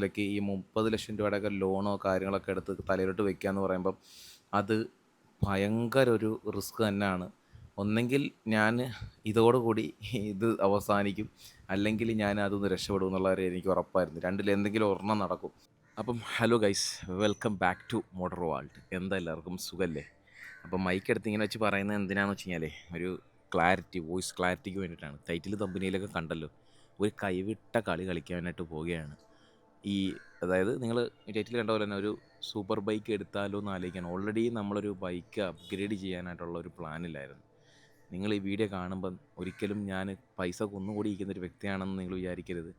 ഇതിലേക്ക് ഈ മുപ്പത് ലക്ഷം രൂപയുടെയൊക്കെ ലോണോ കാര്യങ്ങളൊക്കെ എടുത്ത് തലയിലോട്ട് വെക്കുക എന്ന് പറയുമ്പം അത് ഭയങ്കര ഒരു റിസ്ക് തന്നെയാണ്. ഒന്നെങ്കിൽ ഞാൻ ഇതോടുകൂടി ഇത് അവസാനിക്കും. അല്ലെങ്കിൽ ഞാൻ അതൊന്ന് രക്ഷപ്പെടും എന്നുള്ള കാര്യം എനിക്ക് ഉറപ്പായിരുന്നു. രണ്ടിൽ എന്തെങ്കിലും ഒരെണ്ണം നടക്കും. അപ്പം hello guys welcome back to motor vault എന്താ എല്ലാവർക്കും സുഖമല്ലേ അപ്പം മൈക്ക് എടുത്ത് ഇങ്ങനെ വെച്ച് പറയുന്നത് എന്തിനാണെന്ന് വെച്ച് കഴിഞ്ഞാൽ ഒരു ക്ലാരിറ്റി വോയിസ് ക്ലാരിറ്റിക്ക് വേണ്ടിയിട്ടാണ്. ടൈറ്റിൽ കമ്പനിയിലൊക്കെ കണ്ടല്ലോ. ഒരു കൈവിട്ട കളി കളിക്കാനായിട്ട് പോവുകയാണ്. ഈ അതായത് നിങ്ങൾ ടൈറ്റിൽ കണ്ട പോലെ തന്നെ ഒരു സൂപ്പർ ബൈക്ക് എടുത്താലോ എന്ന് ആലോചിക്കണം ഓൾറെഡി നമ്മളൊരു ബൈക്ക് അപ്ഗ്രേഡ് ചെയ്യാനായിട്ടുള്ള ഒരു പ്ലാനില്ലായിരുന്നു നിങ്ങൾ ഈ വീഡിയോ കാണുമ്പം ഒരിക്കലും ഞാൻ പൈസ കൊന്നുകൂടി ഇരിക്കുന്ന ഒരു വ്യക്തിയാണെന്ന് നിങ്ങൾ വിചാരിക്കരുത്.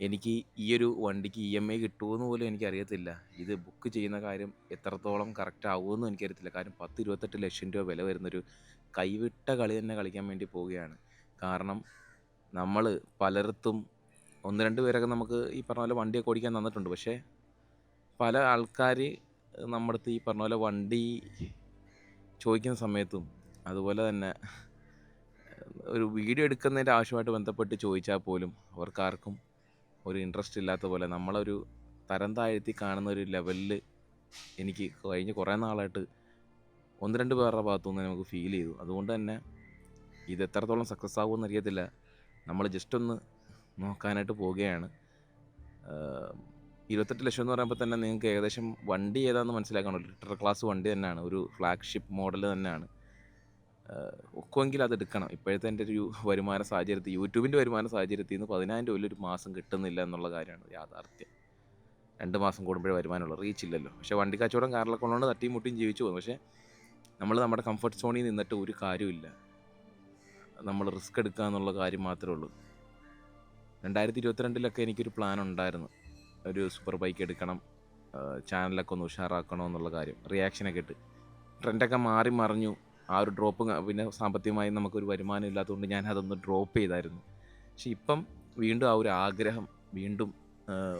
എനിക്ക് ഈ ഒരു വണ്ടിക്ക് ഇ എം ഐ കിട്ടുമെന്ന് പോലും എനിക്കറിയത്തില്ല ഇത് ബുക്ക് ചെയ്യുന്ന കാര്യം എത്രത്തോളം കറക്റ്റ് ആവുമെന്നും എനിക്കറിയത്തില്ല. കാരണം പത്ത് ഇരുപത്തെട്ട് ലക്ഷം രൂപ വില വരുന്നൊരു കൈവിട്ട കളി തന്നെ കളിക്കാൻ വേണ്ടി പോവുകയാണ്. കാരണം നമ്മൾ പലയിടത്തും ഒന്ന് രണ്ട് പേരൊക്കെ നമുക്ക് ഈ പറഞ്ഞ പോലെ വണ്ടിയൊക്കെ ഓടിക്കാൻ തന്നിട്ടുണ്ട്. പക്ഷേ പല ആൾക്കാർ നമ്മുടെ അടുത്ത് ഈ പറഞ്ഞ പോലെ വണ്ടി ചോദിക്കുന്ന സമയത്തും അതുപോലെ തന്നെ ഒരു വീഡിയോ എടുക്കുന്നതിന്റെ ആവശ്യമായിട്ട് ബന്ധപ്പെട്ട് ചോദിച്ചാൽ പോലും അവർക്കാർക്കും ഒരു ഇൻട്രസ്റ്റ് ഇല്ലാത്ത പോലെ നമ്മളൊരു തരം താഴ്ത്തി കാണുന്ന ഒരു ലെവലിൽ എനിക്ക് കഴിഞ്ഞ കുറേ നാളായിട്ട് ഒന്ന് രണ്ട് പേരുടെ ഭാഗത്തുനിന്ന് നമുക്ക് ഫീൽ ചെയ്തു. അതുകൊണ്ട് തന്നെ ഇത് എത്രത്തോളം സക്സസ് ആകുമെന്ന് അറിയത്തില്ല. നമ്മൾ ജസ്റ്റ് ഒന്ന് നോക്കാനായിട്ട് പോവുകയാണ്. ഇരുപത്തെട്ട് ലക്ഷം എന്ന് പറയുമ്പോൾ തന്നെ നിങ്ങൾക്ക് ഏകദേശം വണ്ടി ഏതാണെന്ന് മനസ്സിലാക്കണമല്ലോ ലിറ്റർ ക്ലാസ് വണ്ടി തന്നെയാണ്. ഒരു ഫ്ലാഗ്ഷിപ്പ് മോഡൽ തന്നെയാണ്. ഒക്കുമെങ്കിൽ അത് എടുക്കണം. ഇപ്പോഴത്തെ എന്റെ ഒരു വരുമാന സാഹചര്യത്തിൽ യൂട്യൂബിന്റെ വരുമാന സാഹചര്യത്തിൽ നിന്ന് പതിനായിരം രൂപയിൽ ഒരു മാസം കിട്ടുന്നില്ല എന്നുള്ള കാര്യമാണ് യാഥാർത്ഥ്യം. രണ്ട് മാസം കൂടുമ്പോഴേ വരുമാനമുള്ളൂ. റീച്ച് ഇല്ലല്ലോ. പക്ഷേ വണ്ടി കച്ചവടം കാറിലൊക്കെ ഉള്ളതുകൊണ്ട് തട്ടിയും മുട്ടിയും ജീവിച്ചു പോകും. പക്ഷേ നമ്മൾ നമ്മുടെ കംഫർട്ട് സോണിൽ നിന്നിട്ട് ഒരു കാര്യമില്ല നമ്മൾ റിസ്ക് എടുക്കുക എന്നുള്ള കാര്യം മാത്രമേ ഉള്ളൂ. രണ്ടായിരത്തി ഇരുപത്തിരണ്ടിലൊക്കെ എനിക്കൊരു പ്ലാൻ ഉണ്ടായിരുന്നു. ഒരു സൂപ്പർ ബൈക്ക് എടുക്കണം ചാനലൊക്കെ ഒന്ന് ഉഷാറാക്കണം എന്നുള്ള കാര്യം റിയാക്ഷനൊക്കെ ഇട്ട്. ട്രെൻഡൊക്കെ മാറി മറിഞ്ഞു. ആ ഒരു ഡ്രോപ്പ് പിന്നെ സാമ്പത്തികമായി നമുക്കൊരു വരുമാനം ഇല്ലാത്തതുകൊണ്ട് ഞാൻ അതൊന്ന് ഡ്രോപ്പ് ചെയ്തായിരുന്നു. പക്ഷെ ഇപ്പം വീണ്ടും ആ ഒരു ആഗ്രഹം വീണ്ടും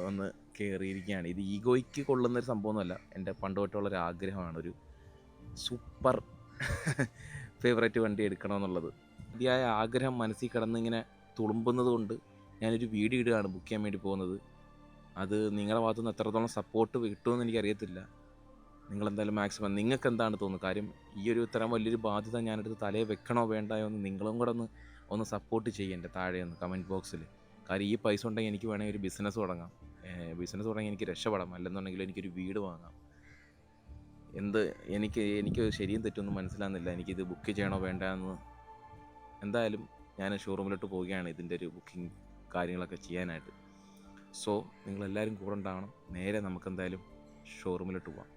ഒന്ന് കയറിയിരിക്കുകയാണ് ഇത് ഈഗോയ്ക്ക് കൊള്ളുന്നൊരു സംഭവമൊന്നുമല്ല. എന്റെ പണ്ട് തൊട്ടുള്ള ഒരു ആഗ്രഹമാണ് ഒരു സൂപ്പർ ഫേവറേറ്റ് വണ്ടി എടുക്കണമെന്നുള്ളത്. അതിയായ ആഗ്രഹം മനസ്സിൽ കിടന്നിങ്ങനെ തുളുമ്പുന്നത് കൊണ്ട് ഞാനൊരു വീഡിയോ ഇടുകയാണ് ബുക്ക് ചെയ്യാൻ വേണ്ടി പോകുന്നത്. അത് നിങ്ങളുടെ ഭാഗത്തുനിന്ന് എത്രത്തോളം സപ്പോർട്ട് കിട്ടുമെന്ന് എനിക്കറിയത്തില്ല. നിങ്ങളെന്തായാലും മാക്സിമം നിങ്ങൾക്ക് എന്താണ് തോന്നുന്നത്? കാര്യം ഈ ഒരു ഇത്തരം വലിയൊരു ബാധ്യത ഞാനെടുത്ത് തലേ വെക്കണോ വേണ്ടോ എന്ന് നിങ്ങളും കൂടെ ഒന്ന് ഒന്ന് സപ്പോർട്ട് ചെയ്യേണ്ട താഴെ ഒന്ന് കമന്റ് ബോക്സിൽ കാര്യം ഈ പൈസ ഉണ്ടെങ്കിൽ എനിക്ക് വേണമെങ്കിൽ ഒരു ബിസിനസ് തുടങ്ങാം. ബിസിനസ് തുടങ്ങി എനിക്ക് രക്ഷപ്പെടാം. അല്ലെന്നുണ്ടെങ്കിൽ എനിക്കൊരു വീട് വാങ്ങാം. എന്ത് എനിക്ക് എനിക്ക് ശരിയും തെറ്റൊന്നും മനസ്സിലാകുന്നില്ല. എനിക്കിത് ബുക്ക് ചെയ്യണോ വേണ്ട എന്ന് എന്തായാലും ഞാൻ ഷോറൂമിലോട്ട് പോവുകയാണ് ഇതിന്റെ ഒരു ബുക്കിംഗ് കാര്യങ്ങളൊക്കെ ചെയ്യാനായിട്ട്. സോ നിങ്ങളെല്ലാവരും കൂടെ ഉണ്ടാവണം. നേരെ നമുക്ക് എന്തായാലും ഷോറൂമിലോട്ട് പോവാം.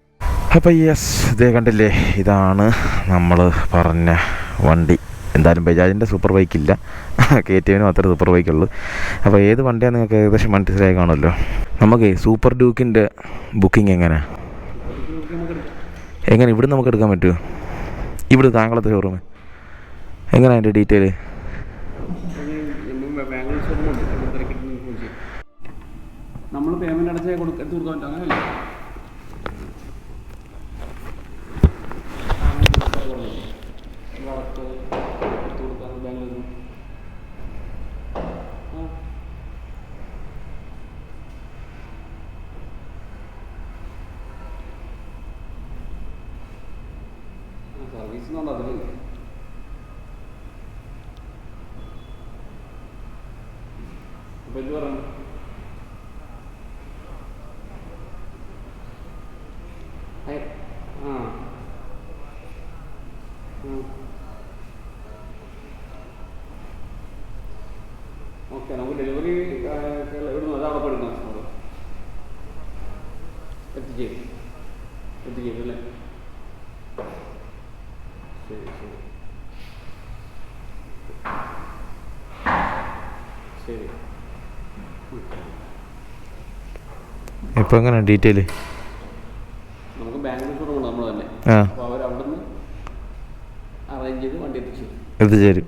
അപ്പോൾ യെസ് ഇതേ കണ്ടില്ലേ? ഇതാണ് നമ്മൾ പറഞ്ഞ വണ്ടി. എന്തായാലും ബജാജിന്റെ സൂപ്പർ ബൈക്ക് ഇല്ല. കെ ടി എമ്മിന് മാത്രമേ സൂപ്പർ ബൈക്ക് ഉള്ളൂ. അപ്പോൾ ഏത് വണ്ടിയാണ് നിങ്ങൾക്ക് ഏകദേശം മനസ്സിലായി കാണുമല്ലോ. നമുക്ക് സൂപ്പർ ഡ്യൂക്കിന്റെ ബുക്കിംഗ് എങ്ങനെ? എങ്ങനെ? ഇവിടെ നമുക്ക് എടുക്കാൻ പറ്റുമോ? ഇവിടെ താങ്കളത്തെ ഷോറൂം എങ്ങനെ അതിന്റെ ഡീറ്റെയിൽ നമ്മൾ പേയ്മെന്റ് അടച്ചേ കൊടുക്ക എടുത്ത് കൊടുക്കാൻ പറ്റും. അങ്ങനെയല്ലേ? സർവീസ് അതിലുണ്ട് അപ്പോൾ ഇത് പറഞ്ഞു അയ ആ. ഓക്കെ നമുക്ക് ഡെലിവറി ഇവിടുന്ന് അതാണ് പോയിട്ട് നമ്മൾ എത്തിച്ചേരും എത്തിച്ചേരും അല്ലേ? ശരി ശരി. ശരി. ഇപ്പോൾ എങ്ങനെ ഡീറ്റെയിൽ നമുക്ക് ബാംഗ്ലൂർ ഷോറൂം നമ്മൾ തന്നെ ആ അപ്പോൾ അവർ അവിടെ അറേഞ്ച് ചെയ്ത് വണ്ടി എത്തിച്ചു എത്തിച്ചേരും.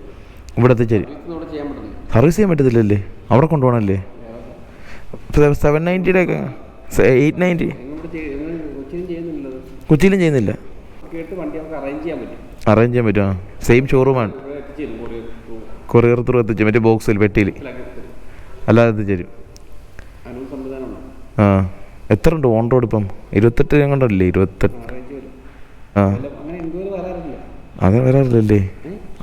ഇവിടെ എത്തിച്ചേരും. ഇവിടെ ചെയ്യാൻ സർവീസ് ചെയ്യാൻ പറ്റത്തില്ലല്ലേ? അവിടെ കൊണ്ടുപോകണല്ലേ? സെവൻ നയന്റിയുടെ ഒക്കെ എയ്റ്റ് നയന്റി കൊച്ചിയിലും ചെയ്യുന്നില്ല. അറേഞ്ച് ചെയ്യാൻ പറ്റും. സെയിം ഷോറൂമാണ് കൊറിയർ ത്രൂ എത്തിച്ചു മറ്റേ ബോക്സിൽ പെട്ടിയിൽ അല്ലാതെ എത്തിച്ചേരും. ആ. എത്ര ഉണ്ട്? ഓൺ റോഡ് ഇപ്പം ഇരുപത്തെട്ട് കണ്ടല്ലേ ഇരുപത്തെട്ട് റേഞ്ച് വരും ആ അല്ല, അങ്ങനെ എൻക്വയറി വരാറില്ല അങ്ങനെ വരാറില്ലല്ലേ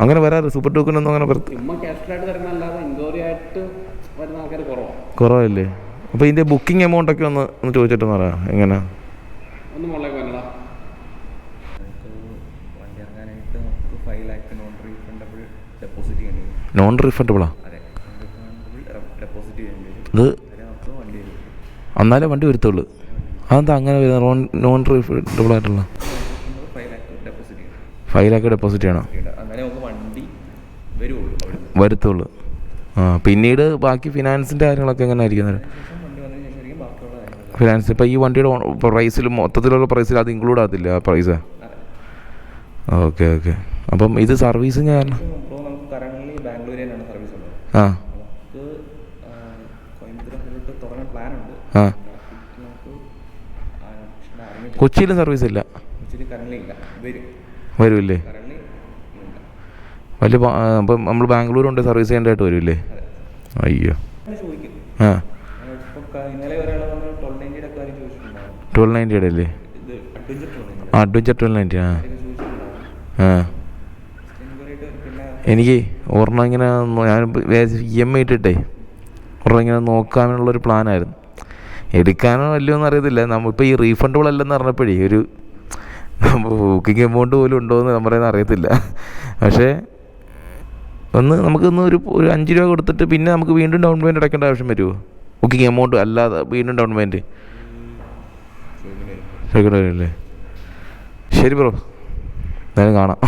അങ്ങനെ വരാറ്. സൂപ്പർ ടൂക്കിനൊന്നും അങ്ങനെ കുറവല്ലേ? അപ്പൊ ഇതിന്റെ ബുക്കിംഗ് എമൗണ്ട് ഒക്കെ ഒന്ന് ഒന്ന് ചോദിച്ചിട്ട് പറയാം എങ്ങനെ? നോൺ റീഫണ്ടബിൾ ഡെപ്പോസിറ്റ് ചെയ്യേണ്ടി നോൺ റീഫണ്ടബിളാ അതെ. എന്നാലേ വണ്ടി വരുത്തുള്ളൂ. അതെന്താ അങ്ങനെ നോൺ നോൺ റീഫണ്ടബിൾ ആയിട്ടുള്ള നമുക്ക് ഫൈവ് ലാക്ക് ഡെപ്പോസിറ്റ് ചെയ്യണം ഫൈവ് ലാക്ക് ഡെപ്പോസിറ്റ് ചെയ്യണം? അങ്ങനെ നമുക്ക് വണ്ടി വരുള്ളൂ അവിടെ വരുത്തുള്ളൂ. ആ പിന്നീട് ബാക്കി ഫിനാൻസിന്റെ കാര്യങ്ങളൊക്കെ എങ്ങനെ ആയിരിക്കും? ഫിനാൻസ് ഇപ്പോൾ ഈ വണ്ടിയുടെ പ്രൈസിൽ മൊത്തത്തിലുള്ള പ്രൈസിൽ അത് ഇൻക്ലൂഡ് ആകത്തില്ല ആ പ്രൈസ് ഓക്കെ ഓക്കെ അപ്പം ഇത് സർവീസിങ് കാരണം? സർവീസ് ഉള്ളത്. ആ. ആ, കൊച്ചിയിലും സർവീസ് ഇല്ല. ഇച്ചിരി കറണ്ട്ലി ഇല്ല വരും വരുമില്ലേ വലിയ അപ്പം നമ്മൾ ബാംഗ്ലൂർ കൊണ്ട് സർവീസ് ചെയ്യേണ്ടതായിട്ട് വരുമില്ലേ? അയ്യോ. ആ. ട്വൽവ് നയന്റിയുടെ അല്ലേ അഡ്വഞ്ചർ ട്വൽവ് നയന്റി ആ. ആ. എനിക്ക് ഒരെണ്ണം ഇങ്ങനെ ഞാൻ ഇ എം ഐ ഇട്ടിട്ടേ. ഒരെണ്ണം ഇങ്ങനെ നോക്കാനുള്ളൊരു പ്ലാനായിരുന്നു. എടുക്കാനോ അല്ലയോ അറിയത്തില്ല. നമ്മളിപ്പോൾ ഈ റീഫണ്ടബിൾ അല്ലെന്ന് പറഞ്ഞപ്പോഴേ ഒരു ബുക്കിംഗ് എമൗണ്ട് പോലും ഉണ്ടോ എന്ന് നമ്മുടെ അറിയത്തില്ല. പക്ഷേ ഒന്ന് നമുക്കൊന്ന് ഒരു ഒരു അഞ്ച് രൂപ കൊടുത്തിട്ട് പിന്നെ നമുക്ക് വീണ്ടും ഡൗൺ പേയ്മെന്റ് അടയ്ക്കേണ്ട ആവശ്യം വരുമോ? ബുക്കിംഗ് എമൗണ്ട് അല്ലാതെ വീണ്ടും ഡൗൺ പേയ്മെന്റ് വരില്ലേ ശരി ബ്രോ എന്തായാലും കാണാം.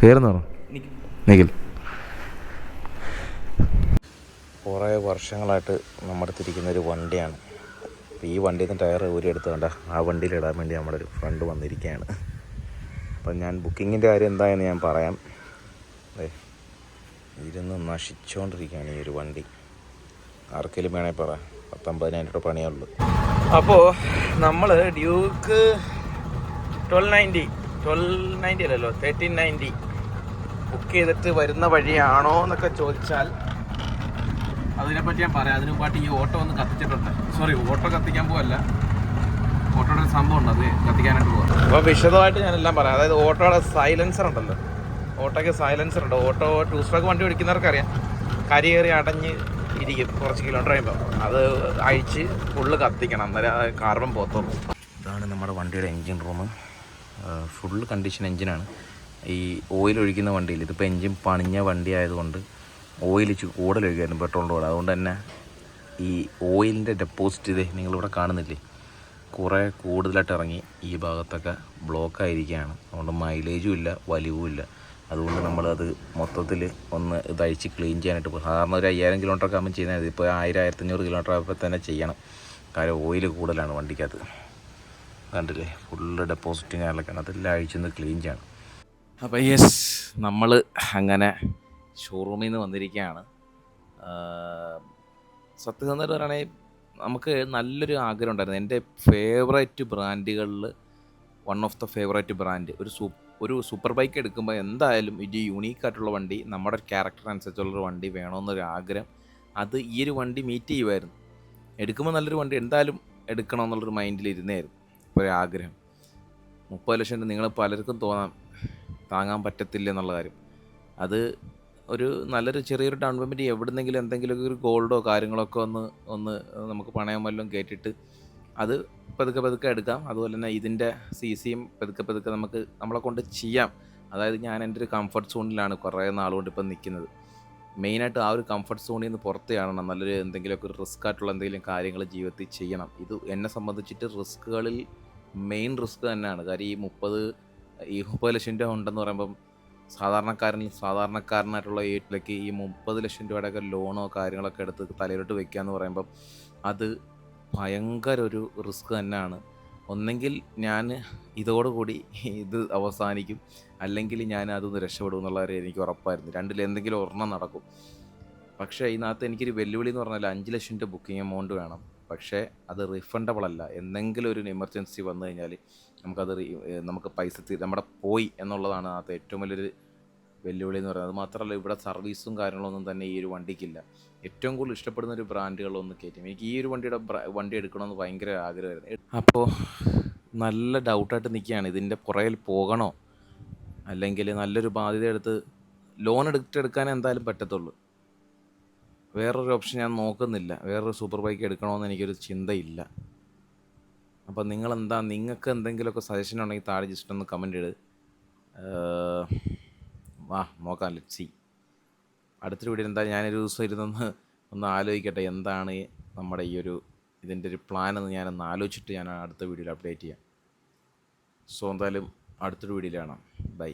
ചേർന്ന് പറഞ്ഞു? നിഖിൽ. കുറേ വർഷങ്ങളായിട്ട് നമ്മുടെ തിരിക്കുന്ന ഒരു വണ്ടിയാണ്. അപ്പോൾ ഈ വണ്ടിയിൽ നിന്ന് ടയർ ഊരി എടുത്തുകൊണ്ട് കണ്ട ആ വണ്ടിയിൽ ഇടാൻ വേണ്ടി നമ്മുടെ ഒരു ഫ്രണ്ട് വന്നിരിക്കുകയാണ്. അപ്പം ഞാൻ ബുക്കിങ്ങിന്റെ കാര്യം എന്തായെന്ന് ഞാൻ പറയാം. അതെ ഇരുന്ന് നശിച്ചുകൊണ്ടിരിക്കുകയാണ് ഈ ഒരു വണ്ടി. ആർക്കെങ്കിലും വേണേ പറ. പത്തൊമ്പതിനായിരം രൂപ പണിയുള്ളൂ അപ്പോൾ നമ്മൾ Duke twelve ninety twelve ninety അല്ലല്ലോ തേർട്ടീൻ നയന്റി ബുക്ക് ചെയ്തിട്ട് വരുന്ന വഴിയാണോ എന്നൊക്കെ ചോദിച്ചാൽ അതിനെപ്പറ്റി ഞാൻ പറയാം. അതിനു ഈ ഓട്ടോ ഒന്ന് കത്തിച്ചിട്ടുണ്ട്. സോറി ഓട്ടോ കത്തിക്കാൻ പോവല്ല. ഓട്ടോയുടെ സംഭവം ഉണ്ട്. അത് കത്തിക്കാനായിട്ട് പോകാം അപ്പോൾ വിശദമായിട്ട് ഞാനെല്ലാം പറയാം. അതായത് ഓട്ടോയുടെ സൈലൻസർ ഉണ്ടല്ലോ. ഓട്ടോയ്ക്ക് സൈലൻസർ ഉണ്ട്. ഓട്ടോ ടൂ സ്ട്രോക്ക് വണ്ടി ഓടിക്കുന്നവർക്കറിയാം. കരി കയറി അടഞ്ഞ് ഇരിക്കും. കുറച്ച് കിലോമീറ്റർ കഴിയുമ്പോൾ അത് അഴിച്ച് ഫുള്ള് കത്തിക്കണം. അന്നേരം കാർബൺ പോത്തുള്ളൂ ഇതാണ് നമ്മുടെ വണ്ടിയുടെ എൻജിൻ റൂം ഫുൾ കണ്ടീഷൻ എൻജിനാണ് ഈ ഓയിൽ ഒഴിക്കുന്ന വണ്ടിയിൽ ഇതിപ്പോൾ എൻജിൻ പണിഞ്ഞ വണ്ടി ആയതുകൊണ്ട് ഓയിൽ ഇച്ചിരി കൂടുതൽ ഒഴിക്കായിരുന്നു. പെട്രോളിന്റെ കൂടെ. അതുകൊണ്ട് തന്നെ ഈ ഓയിലിന്റെ ഡെപ്പോസിറ്റ് ഇതേ നിങ്ങളിവിടെ കാണുന്നില്ലേ? കുറേ കൂടുതലായിട്ട് ഇറങ്ങി ഈ ഭാഗത്തൊക്കെ ബ്ലോക്ക് ആയിരിക്കുകയാണ്. അതുകൊണ്ട് മൈലേജും ഇല്ല വലിവും ഇല്ല. അതുകൊണ്ട് നമ്മളത് മൊത്തത്തിൽ ഒന്ന് ഇത് അഴിച്ച് ക്ലീൻ ചെയ്യാനായിട്ട് സാധാരണ ഒരു അയ്യായിരം കിലോമീറ്റർ ഒക്കെ ആകുമ്പോൾ ചെയ്യുന്നത് ഇപ്പോൾ ആയിരം ആയിരത്തഞ്ഞൂറ് കിലോമീറ്റർ ആകുമ്പോൾ തന്നെ ചെയ്യണം. കാര്യം ഓയിൽ കൂടുതലാണ് വണ്ടിക്കകത്ത്. കണ്ടില്ലേ? ഫുള്ള് ഡെപ്പോസിറ്റും കാര്യങ്ങളൊക്കെയാണ്. അതെല്ലാം അഴിച്ചൊന്ന് ക്ലീൻ ചെയ്യണം. അപ്പോൾ യെസ് നമ്മൾ അങ്ങനെ ഷോറൂമിൽ നിന്ന് വന്നിരിക്കുകയാണ് സത്യസന്ധത പറയുകയാണെങ്കിൽ നമുക്ക് നല്ലൊരു ആഗ്രഹം ഉണ്ടായിരുന്നു. എന്റെ favourite ബ്രാൻഡുകളിൽ one of the favourite brand ഒരു സൂ ഒരു സൂപ്പർ ബൈക്ക് എടുക്കുമ്പോൾ എന്തായാലും ഇത് യുണീക്കായിട്ടുള്ള വണ്ടി നമ്മുടെ ക്യാരക്ടർ അനുസരിച്ചുള്ളൊരു വണ്ടി വേണമെന്നൊരു ആഗ്രഹം. അത് ഈ ഒരു വണ്ടി മീറ്റ് ചെയ്യുമായിരുന്നു. എടുക്കുമ്പോൾ നല്ലൊരു വണ്ടി എന്തായാലും എടുക്കണം എന്നുള്ളൊരു മൈൻഡിൽ ഇരുന്നായിരുന്നു ഒരു ആഗ്രഹം. മുപ്പത് ലക്ഷം നിങ്ങൾ പലർക്കും തോന്നാം താങ്ങാൻ പറ്റത്തില്ല എന്നുള്ള കാര്യം. അത് ഒരു നല്ലൊരു ചെറിയൊരു ഡൗൺ പേയ്മെന്റ് എവിടുന്നെങ്കിലും എന്തെങ്കിലുമൊക്കെ ഒരു ഗോൾഡോ കാര്യങ്ങളൊക്കെ ഒന്ന് ഒന്ന് നമുക്ക് പണയം വല്ലതും കയറ്റിയിട്ട് അത് പതുക്കെ പതുക്കെ എടുക്കാം. അതുപോലെ തന്നെ ഇതിന്റെ സി സിയും പതുക്കെ പതുക്കെ നമുക്ക് നമ്മളെ കൊണ്ട് ചെയ്യാം. അതായത് ഞാൻ എന്റെ ഒരു കംഫർട്ട് സോണിലാണ് കുറേ നാളുകൊണ്ട് ഇപ്പം നിൽക്കുന്നത്. മെയിനായിട്ട് ആ ഒരു കംഫർട്ട് സോണിൽ നിന്ന് പുറത്ത് കാണണം. നല്ലൊരു എന്തെങ്കിലുമൊക്കെ ഒരു റിസ്ക് ആയിട്ടുള്ള എന്തെങ്കിലും കാര്യങ്ങൾ ജീവിതത്തിൽ ചെയ്യണം. ഇത് എന്നെ സംബന്ധിച്ചിട്ട് റിസ്ക്കുകളിൽ മെയിൻ റിസ്ക് തന്നെയാണ്. കാര്യം ഈ മുപ്പത് ഈ മുപ്പത് ലക്ഷം രൂപ ഉണ്ടെന്ന് പറയുമ്പം സാധാരണക്കാരനിൽ സാധാരണക്കാരനായിട്ടുള്ള ഏറ്റിലേക്ക് ഈ മുപ്പത് ലക്ഷം രൂപയുടെയൊക്കെ ലോണോ കാര്യങ്ങളൊക്കെ എടുത്ത് തലയിലോട്ട് വെക്കുക എന്ന് പറയുമ്പം അത് ഭയങ്കര ഒരു റിസ്ക് തന്നെയാണ്. ഒന്നെങ്കിൽ ഞാൻ ഇതോടുകൂടി ഇത് അവസാനിക്കും. അല്ലെങ്കിൽ ഞാൻ അതൊന്ന് രക്ഷപ്പെടും എന്നുള്ള കാര്യം എനിക്ക് ഉറപ്പായിരുന്നു. രണ്ടിൽ എന്തെങ്കിലും ഒരെണ്ണം നടക്കും. പക്ഷേ ഇതിനകത്ത് എനിക്കൊരു വെല്ലുവിളി എന്ന് പറഞ്ഞാൽ അഞ്ച് ലക്ഷം രൂപ ബുക്കിംഗ് എമൗണ്ട് വേണം. പക്ഷേ അത് റീഫണ്ടബിൾ അല്ല. എന്തെങ്കിലും ഒരു എമർജൻസി വന്നു കഴിഞ്ഞാൽ നമുക്കത് നമുക്ക് പൈസ നമ്മുടെ പോയി എന്നുള്ളതാണ് അത് ഏറ്റവും വലിയൊരു വെല്ലുവിളി എന്ന് പറയുന്നത്. അത് മാത്രമല്ല ഇവിടെ സർവീസും കാര്യങ്ങളൊന്നും തന്നെ ഈ ഒരു വണ്ടിക്കില്ല. ഏറ്റവും കൂടുതൽ ഇഷ്ടപ്പെടുന്ന ഒരു ബ്രാൻഡുകളൊന്ന് കയറ്റി എനിക്ക് ഈ ഒരു വണ്ടിയുടെ വണ്ടി എടുക്കണമെന്ന് ഭയങ്കര ആഗ്രഹമായിരുന്നു. അപ്പോൾ നല്ല ഡൗട്ടായിട്ട് നിൽക്കുകയാണ്. ഇതിന്റെ പുറകിൽ പോകണോ? അല്ലെങ്കിൽ നല്ലൊരു ബാധ്യത എടുത്ത് ലോൺ എടുത്തെടുക്കാൻ എന്തായാലും പറ്റത്തുള്ളൂ. വേറൊരു ഓപ്ഷൻ ഞാൻ നോക്കുന്നില്ല. വേറൊരു സൂപ്പർ ബൈക്ക് എടുക്കണമെന്ന് എനിക്കൊരു ചിന്തയില്ല. അപ്പോൾ നിങ്ങളെന്താ നിങ്ങൾക്ക് എന്തെങ്കിലുമൊക്കെ സജഷൻ ഉണ്ടെങ്കിൽ താഴെ ജസ്റ്റ് ഒന്ന് കമന്റ് ഇട്. വാ നോക്കാം ലെറ്റ് സി അടുത്തൊരു വീഡിയോ എന്താ ഞാനൊരു ദിവസം ഇരുന്നൊന്ന് ഒന്ന് ആലോചിക്കട്ടെ എന്താണ് നമ്മുടെ ഈ ഒരു ഇതിന്റെ ഒരു പ്ലാൻ എന്ന് ഞാനൊന്ന് ആലോചിച്ചിട്ട് ഞാൻ അടുത്ത വീഡിയോയിൽ അപ്ഡേറ്റ് ചെയ്യാം. സോ എന്തായാലും അടുത്തൊരു വീഡിയോയിൽ കാണാം. ബൈ